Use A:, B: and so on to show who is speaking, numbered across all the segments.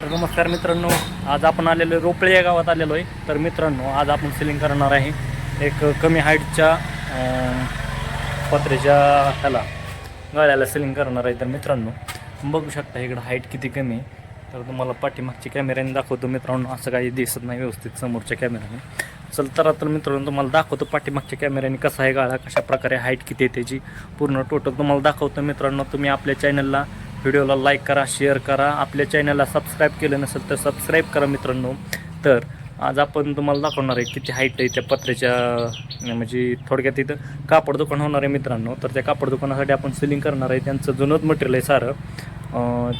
A: तर नमस्कार मित्रांनो आज आपण आलेलो रोपळे या गावात आलेलो आहे. तर मित्रांनो आज आपण सिलिंग करणार आहे एक कमी हाईटच्या पत्र्याच्या ह्याला गाळ्याला सिलिंग करणार आहे. तर मित्रांनो बघू शकता इकडं हाईट किती कमी आहे. तर तुम्हाला पाठीमागच्या कॅमेऱ्याने दाखवतो मित्रांनो असं काही दिसत नाही व्यवस्थित समोरच्या कॅमेऱ्याने चल तर आता मित्रांनो तुम्हाला दाखवतो पाठीमागच्या कॅमेऱ्याने कसा आहे गाळा कशा प्रकारे हाईट किती आहे त्याची. पूर्ण टोटल तुम्हाला दाखवतो मित्रांनो तुम्ही आपल्या चॅनलला व्हिडिओला लाईक करा शेअर करा. आपल्या चॅनलला सबस्क्राईब केलं नसेल तर सबस्क्राईब करा मित्रांनो. तर आज आपण तुम्हाला दाखवणार आहे किती हाईट आहे त्या पत्र्याच्या म्हणजे थोडक्यात तिथं कापड दुकान होणार आहे मित्रांनो. तर त्या कापड दुकानासाठी आपण सिलिंग करणार आहे. त्यांचं जुनंच मटेरियल आहे सारं.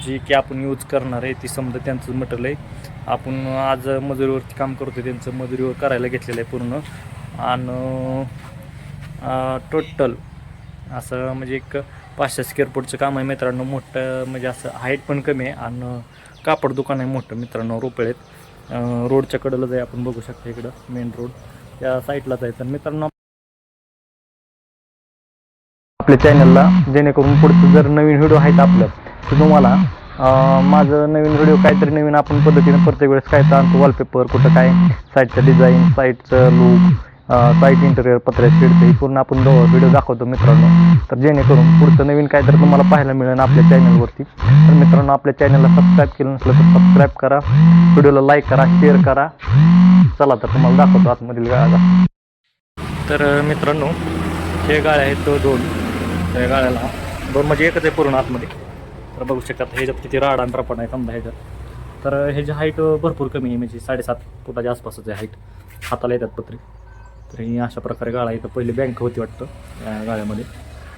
A: जी की आपण यूज करणार आहे ती समजा त्यांचं मटेरियल आहे. आपण आज मजुरीवरती काम करतो त्यांचं मजुरीवर करायला घेतलेलं आहे पूर्ण. आणि टोटल असं म्हणजे एक पाचशे स्क्वेअर फूटचं काम आहे मित्रांनो. मोठं म्हणजे असं हाईट पण कमी आहे आणि कापड दुकान आहे मोठं मित्रांनो रोपळेत अं, रोडच्या कडेलाच आहे आपण बघू शकतो इकडं मेन रोड त्या साईडलाच आहे. तर मित्रांनो आपल्या चॅनलला जेणेकरून पुढचं जर नवीन व्हिडिओ आहेत आपलं तर तुम्हाला माझं नवीन व्हिडिओ काहीतरी नवीन आपण पद्धतीनं प्रत्येक वेळेस काय तर आणतो वॉलपेपर कुठं काय? साईटचं डिझाईन साईटचं लूक साईट इंटेरियर पत्र्या शेडचं ही पूर्ण आपण व्हिडिओ दाखवतो मित्रांनो. तर जेणेकरून पुढचं नवीन काय तर तुम्हाला पाहायला मिळेल आपल्या चॅनलवरती तर मित्रांनो आपल्या चॅनलला सबस्क्राईब केलं नसलं तर सबस्क्राईब करा. व्हिडिओला लाईक करा शेअर करा. चला तर तुम्हाला दाखवतो आतमधील गाळा तर मित्रांनो हे गाळे आहेत तो दोन. त्या गाळ्याला दोन म्हणजे एकच आहे पूर्ण आतमध्ये. तर बघू शकतात ह्याच्यात किती राड आणि रपड आहे समजा ह्याच्यात. तर ह्याची हाईट भरपूर कमी आहे म्हणजे साडेसात फुटाच्या आसपासच आहे हाईट हाताला येतात पत्री. तर ही अशा प्रकारे गाळा इथं पहिले बँक होती वाटतं या गाळ्यामध्ये.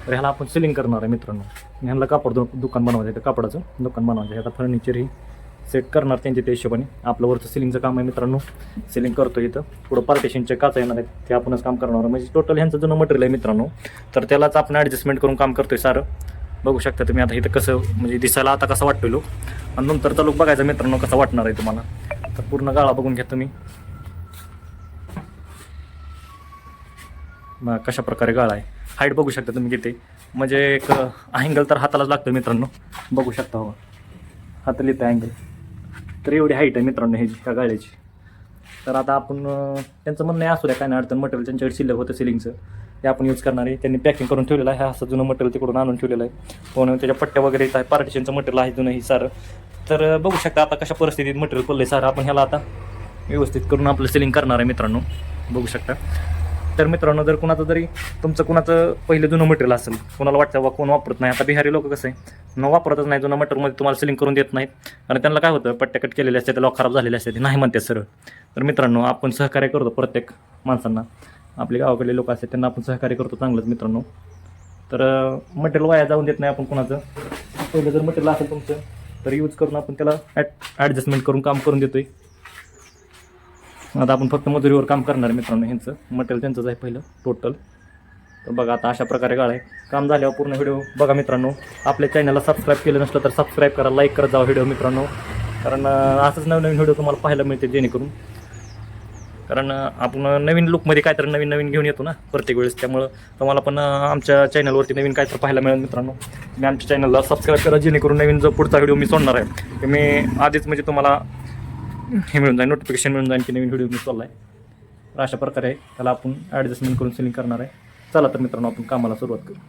A: तर ह्याला आपण सिलिंग करणार आहे मित्रांनो. ह्याला कापड दु दुकान बनवायचं आहे कापडाचं दुकान बनवायचं आहे. आता फर्निचर ही सेट करणार त्यांच्या त्या हिशोबाने. आपलं वरचं सिलिंगचं काम आहे मित्रांनो. सिलिंग करतो इथं. पुढं पार्टिशनचे काच येणार आहेत. ते आपणच काम करणार आहे. म्हणजे टोटल ह्यांचं जुनं मटेरियल आहे मित्रांनो. तर त्यालाच आपण ॲडजस्टमेंट करून काम करतोय सारं. बघू शकता तुम्ही आता इथं कसं म्हणजे दिसायला आता कसं वाटतोय लोक आणि नंतरचा लोक बघायचा मित्रांनो कसा वाटणार आहे तुम्हाला. तर पूर्ण गाळा बघून घ्या तुम्ही. मग कशा प्रकारे गाळा आहे? हाईट बघू शकता तुम्ही किती. म्हणजे एक अँगल तर हातालाच लागतो मित्रांनो. बघू शकता हो. हाताला येतं अँगल तर एवढी हाईट आहे मित्रांनो ह्याची ह्या गाळ्याची. तर आता आपण त्यांचं म्हणणं आहे असू द्या काय नाही अडचण. मटेरियल त्यांच्याकडे शिल्लक होतं सिलिंगचं ते आपण यूज करणार आहे. त्यांनी पॅकिंग करून ठेवलेलं आहे. असं जुनं मटेरियल तिकडून आणून ठेवलेलं आहे. हो, कोण त्याच्या पट्ट्या वगैरे येत आहे पार्टिशनचं मटेरियल आहे जुनं ही सारं. तर बघू शकता आता कशा परिस्थितीत मटेरियल पडलं आहे सारं. आपण ह्याला आता व्यवस्थित करून आपलं सिलिंग करणार आहे मित्रांनो. बघू शकता. तर मित्रांनो जर कुणाचं जरी तुमचं कुणाचं पहिलं जुनं मटेरियल असेल कुणाला वाटतं बा कोण वापरत नाही? आता बिहारी लोक कसं आहे न वापरतच नाही जुनं मटेरियलमध्ये तुम्हाला सिलिंग करून देत नाहीत. आणि त्यांना काय होतं पट्ट्या कट केलेले असते त्याला खराब झालेले असते ते नाही म्हणते सरळ. तर मित्रांनो आपण सहकार्य करतो प्रत्येक माणसांना. आपले गावाकडले लोक असतात त्यांना आपण सहकार्य करतो चांगलंच मित्रांनो. तर मटेरियल वाया जाऊन देत नाही आपण कुणाचं. पहिलं जर मटेरियल असेल तुमचं तर यूज करून आपण त्याला ॲट ॲडजस्टमेंट करून काम करून देतोय. आता आपण फक्त मजुरीवर काम करणार आहे मित्रांनो ह्यांचं. मटेरियल त्यांचंच आहे पहिलं टोटल तर बघा आता अशा प्रकारे गाळ आहे. काम झाल्यावर पूर्ण व्हिडिओ बघा मित्रांनो. आपल्या चॅनलला सबस्क्राईब केलं नसलं तर सबस्क्राईब करा लाईक करत जावा व्हिडिओ मित्रांनो. कारण असंच नवीन व्हिडिओ तुम्हाला पाहायला मिळते जेणेकरून. कारण आपण नवीन लुकमध्ये काहीतरी नवीन नवीन घेऊन येतो ना प्रत्येक वेळेस. त्यामुळं तुम्हाला पण आमच्या चॅनलवरती नवीन काहीतरी पाहायला मिळेल मित्रांनो. तुम्ही आमच्या चॅनलला सबस्क्राईब करा जेणेकरून नवीन जो पुढचा व्हिडिओ मी सोडणार आहे मी आधीच म्हणजे तुम्हाला हे मिळून जाईल नोटिफिकेशन मिळून जाईल की नवीन व्हिडिओ मी चालला आहे तर अशा प्रकारे त्याला आपण ॲडजस्टमेंट करून सेलिंग करणार आहे. चला तर मित्रांनो आपण कामाला सुरुवात करू.